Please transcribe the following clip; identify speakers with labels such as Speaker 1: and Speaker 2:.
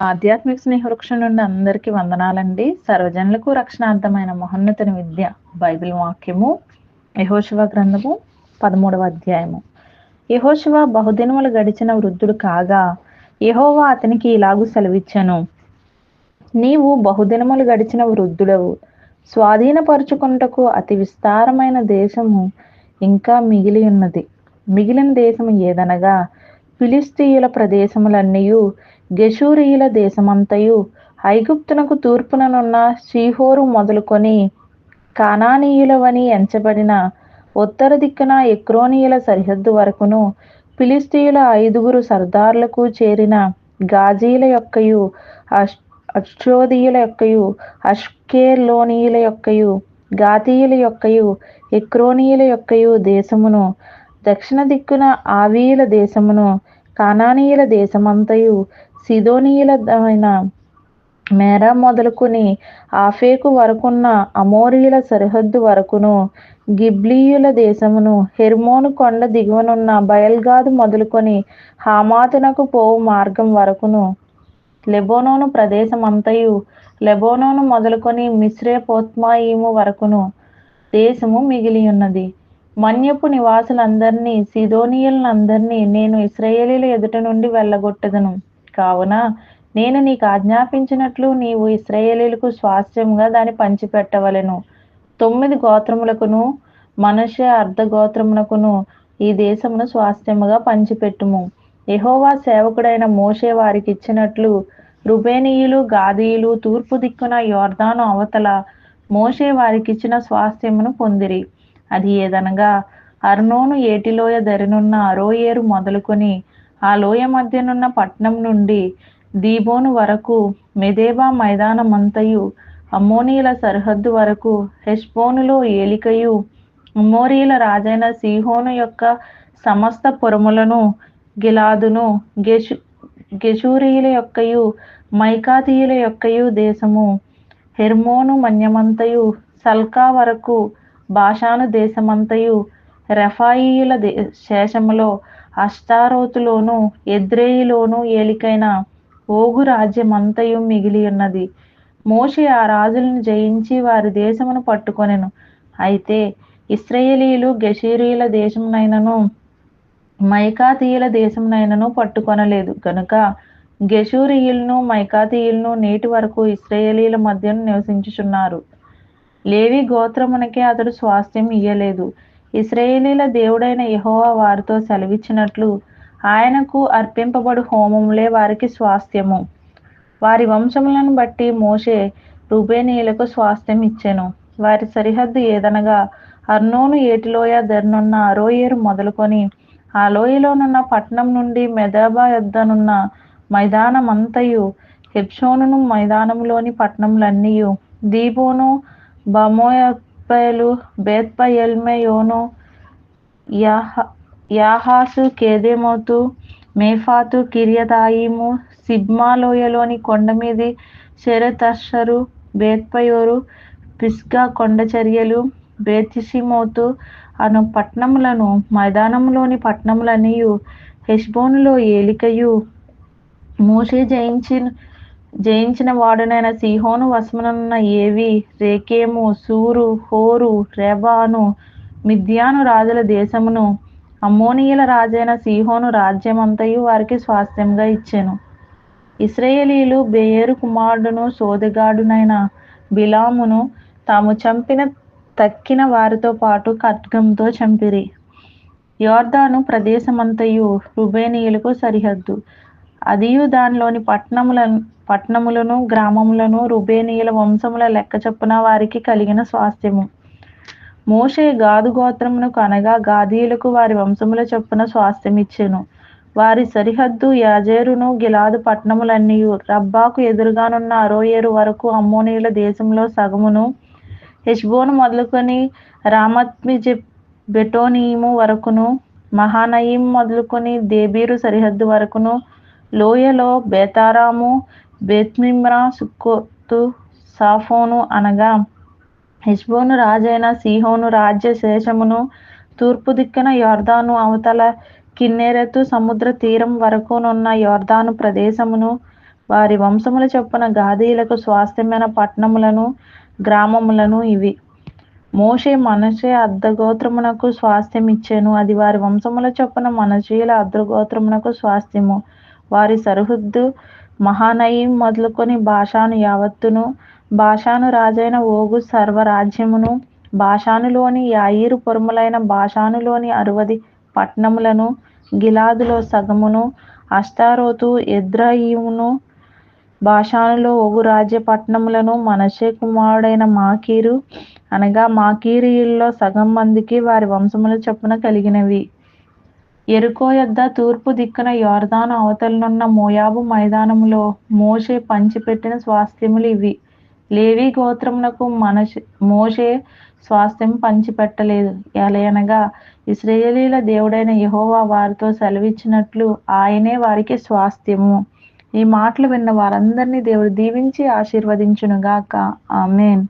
Speaker 1: ఆధ్యాత్మిక స్నేహవృక్షం నుండి అందరికీ వందనాలండి. సర్వజనులకు రక్షణార్థమైన మహోన్నతని విద్య బైబిల్ వాక్యము యహోశివ గ్రంథము పదమూడవ అధ్యాయము. యహోశివ బహుదినములు గడిచిన వృద్ధుడు కాగా యహోవా అతనికి ఇలాగు సెలవిచ్చాను. నీవు బహుదినములు గడిచిన వృద్ధుడవు. స్వాధీనపరుచుకున్నటకు అతి విస్తారమైన దేశము ఇంకా మిగిలి ఉన్నది మిగిలిన దేశము ఏదనగా ఫిలిస్తీయుల ప్రదేశములన్నీయు గెషూరియుల దేశమంతయు ఐగుప్తునకు తూర్పుననున్న షీహోరు మొదలుకొని కానానీయులవని ఎంచబడిన ఉత్తర దిక్కున ఎక్రోనీయుల సరిహద్దు వరకును ఫిలిస్తీయుల ఐదుగురు సర్దార్లకు చేరిన గాజీల యొక్కయు అక్షోదీయుల యొక్కయు అష్కేలోనీయుల యొక్కయు గాతీయుల యొక్కయు ఎక్రోనీయుల యొక్కయు దేశమును దక్షిణ దిక్కున ఆవీయుల దేశమును కానానీయుల దేశమంతయు సిదోనీయులమైన మేర మొదలుకొని ఆఫేకు వరకున్న అమోరియుల సరిహద్దు వరకును గిబ్లీయుల దేశమును హెర్మోను కొండ దిగువనున్న బయల్గాదు మొదలుకొని హామాతునకు పోవు మార్గం వరకును లెబోనోను ప్రదేశమంతయు లెబోనోను మొదలుకొని మిశ్రే పోత్మాయిము వరకును దేశము మిగిలి ఉన్నది మన్యపు నివాసులందరినీ సిదోనియులందరినీ నేను ఇస్రాయేలీల ఎదుట నుండి వెళ్ళగొట్టదను. కావున నేను నీకు ఆజ్ఞాపించినట్లు నీవు ఇస్రాయేలీలకు స్వాస్థ్యంగా దాన్ని పంచిపెట్టవలెను. తొమ్మిది గోత్రములకును మనుష్య అర్ధ గోత్రమునకును ఈ దేశమును స్వాస్థ్యముగా పంచిపెట్టుము. యహోవా సేవకుడైన మోషే వారికి ఇచ్చినట్లు రుబేనీయులు గాదీయులు తూర్పు దిక్కున యోర్దాను అవతల మోషే వారికిచ్చిన స్వాస్థ్యమును పొందిరి. అది ఏదనగా అర్నోను ఏటిలోయ ధరినున్న అరోయేరు మొదలుకొని ఆ లోయ మధ్యనున్న పట్నం నుండి దీబోను వరకు మెదేబా మైదానమంతయు అమ్మోనీల సరిహద్దు వరకు హెష్బోనులో ఏలికయు అమ్మోరీల రాజైన సీహోను యొక్క సమస్త పురములను గిలాదును గెషు గెషూరీయుల యొక్కయు మైకాతీయుల యొక్కయు దేశము హెర్మోను మన్యమంతయు సల్కా వరకు భాషాను దేశమంతయు రెఫాయియుల దే శేషములో అష్టారోతులోను ఎద్రేయిలోను ఏలికైన ఓగు రాజ్యమంతయు మిగిలి ఉన్నది. మోషే ఆ రాజులను జయించి వారి దేశమును పట్టుకొనెను. అయితే ఇస్రాయేలీలు గెషీరీల దేశమునైనను మైకాతీయుల దేశమునైనను పట్టుకొనలేదు. కనుక గెషూరియులను మైకాతీయులను నేటి వరకు ఇస్రాయేలీల మధ్యను నివసించుచున్నారు. లేవి గోత్రమునకే అతడు స్వాస్థ్యం ఇయ్యలేదు. ఇస్రాయేలీల దేవుడైన యహోవా వారితో సెలవిచ్చినట్లు ఆయనకు అర్పింపబడు హోమములే వారికి స్వాస్థ్యము. వారి వంశములను బట్టి మోషే రూబేనీయులకు స్వాస్థ్యం ఇచ్చెను. వారి సరిహద్దు ఏదనగా అర్నోను ఏటిలోయ దర్నున్న అరోయేరు మొదలుకొని ఆ లోయలోనున్న పట్నం నుండి మెదాబా యొద్దనున్న మైదానమంతయు హెప్షోనును మైదానంలోని పట్టణములన్నీయు. దీబోను బమోయపయలు బేత్పయల్మెయోను యాహ యాహాసు కేదేమోతు మేఫాతు కిరియతాయిము సిబ్మాలోయలోని కొండ మీది షెరతషరు బేత్పయోరు పిస్గా కొండచర్యలు బేతిసిమోతు అను పట్టణములను మైదానంలోని పట్టణములనియు హెష్బోనులో ఏలికయు మూషే జయించిన జయించిన వాడునైన సిహోను వశమునున్న ఏవి రేకేము సూరు హోరు రెబాను మిథ్యాను రాజుల దేశమును అమ్మోనీయుల రాజైన సీహోను రాజ్యమంతయు వారికి స్వాస్థ్యంగా ఇచ్చాను. ఇస్రాయేలీలు బేయేరు కుమారుడును సోదగాడునైన బిలామును తాము చంపిన తక్కిన వారితో పాటు ఖడ్గంతో చంపిరి. యోర్దాను ప్రదేశమంతయు రుబేనీయులకు సరిహద్దు. అదియు దానిలోని పట్టణముల పట్టణములను గ్రామములను రుబేనీయుల వంశముల లెక్క చొప్పున వారికి కలిగిన స్వాస్థ్యము. మోషే గాదు గోత్రమునకు అనగా గాదీయులకు వారి వంశముల చొప్పున స్వాస్థ్యం ఇచ్చెను వారి సరిహద్దు యాజేరును గిలాదు పట్టణములన్నీ రబ్బాకు ఎదురుగానున్న అరోయేరు వరకు అమ్మోనీయుల దేశంలో సగమును హెష్బోను మొదలుకొని రామత్మిజె బెటోనీము వరకును మహానయీం మొదలుకొని దేబీరు సరిహద్దు వరకును లోయలో బేతారాము బేత్మిమ్రా సుక్కోతు సాఫోను అనగా హిస్బోను రాజైన సిహోను రాజ్య శేషమును తూర్పు దిక్కున యోర్దాను అవతల కిన్నెరెతు సముద్ర తీరం వరకునున్న యోర్దాను ప్రదేశమును వారి వంశముల చొప్పున గాదీలకు స్వాస్థ్యమైన పట్టణములను గ్రామములను ఇవి. మోషే మనషే అర్ధగోత్రమునకు స్వాస్థ్యం ఇచ్చాను అది వారి వంశముల చొప్పున మనషీల అర్ధగోత్రమునకు స్వాస్థ్యము. వారి సరిహద్దు మహానయీం మొదలుకొని భాషాను యావత్తును. భాషాను రాజైన ఓగు సర్వరాజ్యమును. భాషానులోని యాయిరు పొరుములైన భాషానులోని అరవది పట్టణములను. గిలాదులో సగమును. అష్టారోతు ఎద్రయీమును. భాషానులో ఒగు రాజ్య పట్టణములను మనషే కుమారుడైన మాకీరు అనగా మాకీరియుల్లో సగం మందికి వారి వంశముల చొప్పున కలిగినవి. ఎరుకో యొద్ద తూర్పు దిక్కున యోర్దాను అవతలనున్న మోయాబు మైదానములో మోషే పంచిపెట్టిన స్వాస్థ్యములు ఇవి. లేవి గోత్రమునకు మనష మోషే స్వాస్థ్యం పంచిపెట్టలేదు. ఎలయనగా ఇస్రాయేలీల దేవుడైన యహోవా వారితో సెలవిచ్చినట్లు ఆయనే వారికి స్వాస్థ్యము. ఈ మాటలు విన్న వారందరినీ దేవుడు దీవించి ఆశీర్వదించునుగాక. ఆమెన్.